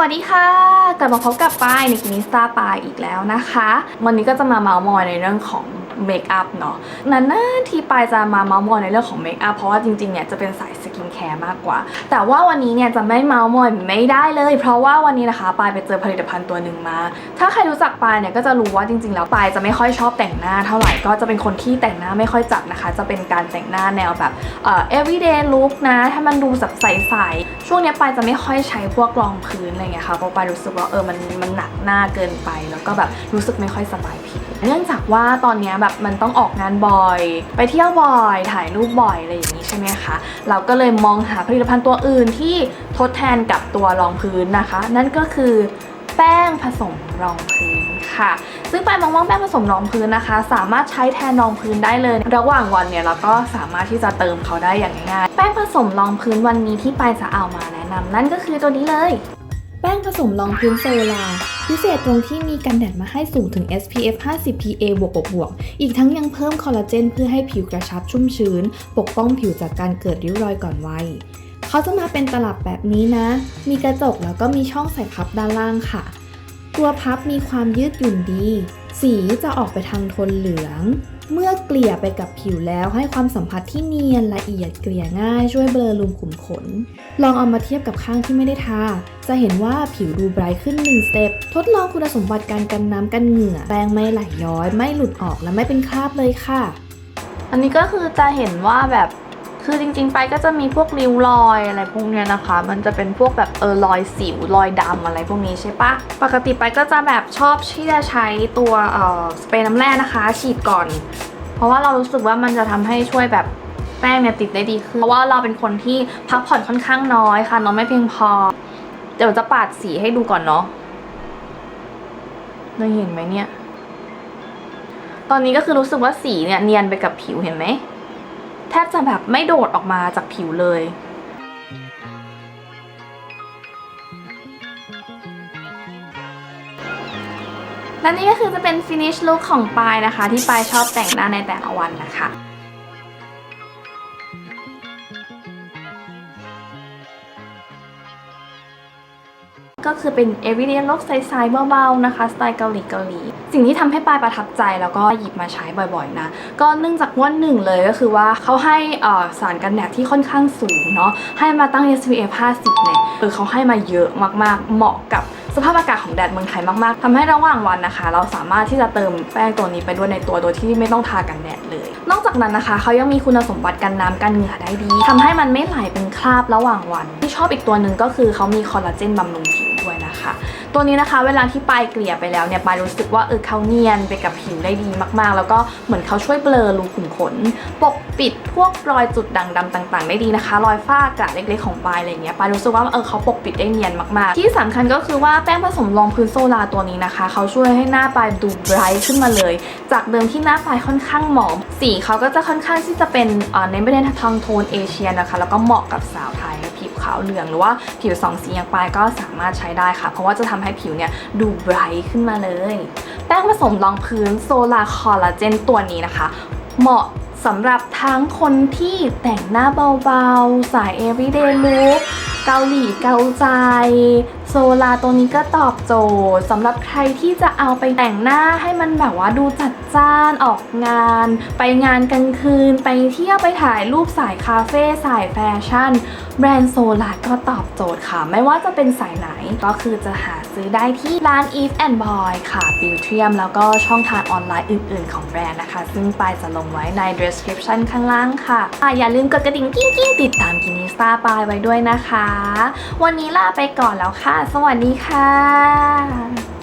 วัสดีค่ะ กลับมาพบกับป้ายในกินิสตาปายอีกแล้วนะคะ วันนี้ก็จะมาเมาส์มอยในเรื่องของ เมคอัพเนาะนานๆที่ปายจะมาเมาส์มอยในเรื่องของเมคอัพเพราะว่าจริงๆเนี่ยจะเป็นสายสกินแคร์มากกว่า แต่ว่าวันนี้เนี่ยจะไม่เมาส์มอยไม่ได้เลย เพราะว่าวันนี้นะคะปายไปเจอผลิตภัณฑ์ตัวหนึ่งมา ถ้าใครรู้จักปายเนี่ยก็จะรู้ว่าจริงๆแล้วปายจะไม่ค่อยชอบแต่งหน้าเท่าไหร่ก็จะเป็นคนที่แต่งหน้าไม่ค่อยจัดนะคะ จะเป็นการแต่งหน้าแนวแบบเอ่อ everyday look นะถ้ามันดูแบบใสๆช่วงนี้ปายจะไม่ค่อยใช้พวกรองพื้นอะไรเงี้ยค่ะเพราะปายรู้สึกว่าเออมันมันหนักหน้าเกินไป แล้วก็แบบรู้สึกไม่ค่อยสบายผิวเนื่องจากว่าตอนเนี้ยแบบมันต้องออกงานบ่อย ไปเที่ยวบ่อย ถ่ายรูปบ่อยอะไรอย่างนี้ใช่ไหมคะ เราก็เลยมองหาผลิตภัณฑ์ตัวอื่นที่ทดแทนกับตัวรองพื้นนะคะ นั่นก็คือแป้งผสมรองพื้นค่ะ ซึ่งปายมองว่าแป้งผสมรองพื้นนะคะ สามารถใช้แทนรองพื้นได้เลย ระหว่างวันเนี่ยเราก็สามารถที่จะเติมเขาได้อย่างง่ายแป้งผสมรองพื้นวันนี้ที่ปายจะเอามาแนะนำนั่นก็คือตัวนี้เลย แป้งผสมรองพื้นโซลา พิเศษตรงที่มีกันแดดมาให้สูงถึง SPF 50 PA บวกบวก อีกทั้งยังเพิ่มคอลลาเจนเพื่อให้ผิวกระชับชุ่มชื้น ปกป้องผิวจากการเกิดริ้วรอยก่อนวัยเขาจะมาเป็นตลับแบบนี้นะ มีกระจกแล้วก็มีช่องใส่พับด้านล่างค่ะ ตัวพับมีความยืดหยุ่นดี สีจะออกไปทางโทนเหลือง เมื่อเกลี่ยไปกับผิวแล้วให้ความสัมผัสที่เนียนละเอียดเกลี่ยง่ายช่วยเบลอรูขุมขน ลองเอามาเทียบกับข้างที่ไม่ได้ทา จะเห็นว่าผิวดูไบรท์ขึ้น1สเต็ปทดลองคุณสมบัติการกันน้ำกันเหงื่อแป้งไม่ไหลย้อย ไม่หลุดออกและไม่เป็นคราบเลยค่ะ อันนี้ก็คือจะเห็นว่าแบบ คือจริงๆ ไปก็จะมีพวกริ้วรอยอะไรพวกเนี้ยนะคะ มันจะเป็นพวกแบบเออรอยสิวรอยดำอะไรพวกนี้ใช่ปะปกติไปก็จะแบบชอบที่จะใช้ตัวเอ่อสเปรย์น้ำแร่นะคะ ฉีดก่อน เพราะว่าเรารู้สึกว่ามันจะทำให้ช่วยแบบแป้งเนี่ยติดได้ดีขึ้นเพราะว่าเราเป็นคนที่พักผ่อนค่อนข้างน้อยค่ะนอนไม่เพียงพอ เดี๋ยวจะปาดสีให้ดูก่อนเนาะได้เห็นไหมเนี่ย ตอนนี้ก็คือรู้สึกว่าสีเนี่ยเนียนไปกับผิวเห็นไหม ทบจะแบบไม่โดดออกมาจากผิวเลยและนี่ก็คือจะเป็นฟินิชลุคของปายนะคะ ที่ปายชอบแต่งหน้าในแต่ละวันนะคะ ก็คือเป็น everyday look ใสๆเบาๆนะคะ สไตล์เกาหลีเกาหลี สิ่งที่ทำให้ปายประทับใจแล้วก็หยิบมาใช้บ่อยๆนะ ก็เนื่องจากว่าหนึ่งเลยก็คือว่าเขาให้สารกันแดดที่ค่อนข้างสูงเนาะให้มาตั้ง SPF 50เนี่ยคือเขาให้มาเยอะมากๆ เหมาะกับสภาพอากาศของแดดเมืองไทยมากๆทำให้ระหว่างวันนะคะ เราสามารถที่จะเติมแป้งตัวนี้ไปด้วยในตัวโดยที่ไม่ต้องทากันแดดเลย นอกจากนั้นนะคะ เขายังมีคุณสมบัติกันน้ำกันเหงื่อได้ดีทำให้มันไม่ไหลเป็นคราบระหว่างวัน ที่ชอบอีกตัวหนึ่งก็คือเขามีคอลลาเจนบำรุงผิว ด้วยนะคะ ตัวนี้นะคะเวลาที่ปลายเกลี่ยไปแล้วเนี่ยปลายรู้สึกว่าเออเขาเนียนไปกับผิวได้ดีมากๆ แล้วก็เหมือนเขาช่วยเบลอรูขุมขน ปกปิดพวกรอยจุดด่างดำต่างๆ ได้ดีนะคะ รอยฝ้ากระเล็กๆของปลายอะไรเงี้ยปลายรู้สึกว่าเออเขาปกปิดได้เนียนมากๆ ที่สำคัญก็คือว่าแป้งผสมรองพื้นโซลาตัวนี้นะคะเขาช่วยให้หน้าปลายดูไบรท์ขึ้นมาเลย จากเดิมที่หน้าปลายค่อนข้างหมองสีเขาก็จะค่อนข้างที่จะเป็นเน้นไปในทางโทนเอเชียนะคะ แล้วก็เหมาะกับสาวไทย ขาวเหลือง หรือว่าผิวสองสีอย่างปลายก็สามารถใช้ได้ค่ะ เพราะว่าจะทำให้ผิวเนี่ยดูไบรท์ขึ้นมาเลย แป้งผสมรองพื้นโซลาคอลลาเจนตัวนี้นะคะ เหมาะสำหรับทั้งคนที่แต่งหน้าเบาๆ สาย everyday look เกาหลีเกาใจ โซลาตัวนี้ก็ตอบโจทย์สำหรับใครที่จะเอาไปแต่งหน้าให้มันแบบว่าดูจัดจ้านออกงาน ไปงานกลางคืน ไปเที่ยวไปถ่ายรูปสายคาเฟ่สายแฟชั่น แบรนด์โซลาก็ตอบโจทย์ค่ะ ไม่ว่าจะเป็นสายไหนก็คือจะหาซื้อได้ที่ร้าน Eve and Boy ค่ะบิวเทียมแล้วก็ช่องทางออนไลน์อื่น ๆ ของแบรนด์นะคะ ซึ่งปายจะลงไว้ใน description ข้างล่างค่ะอะอย่าลืมกดกระดิ่งกิ้งกิ้งๆติดตามกินิสตาปายไว้ด้วยนะคะวันนี้ลาไปก่อนแล้วค่ะ สวัสดีค่ะ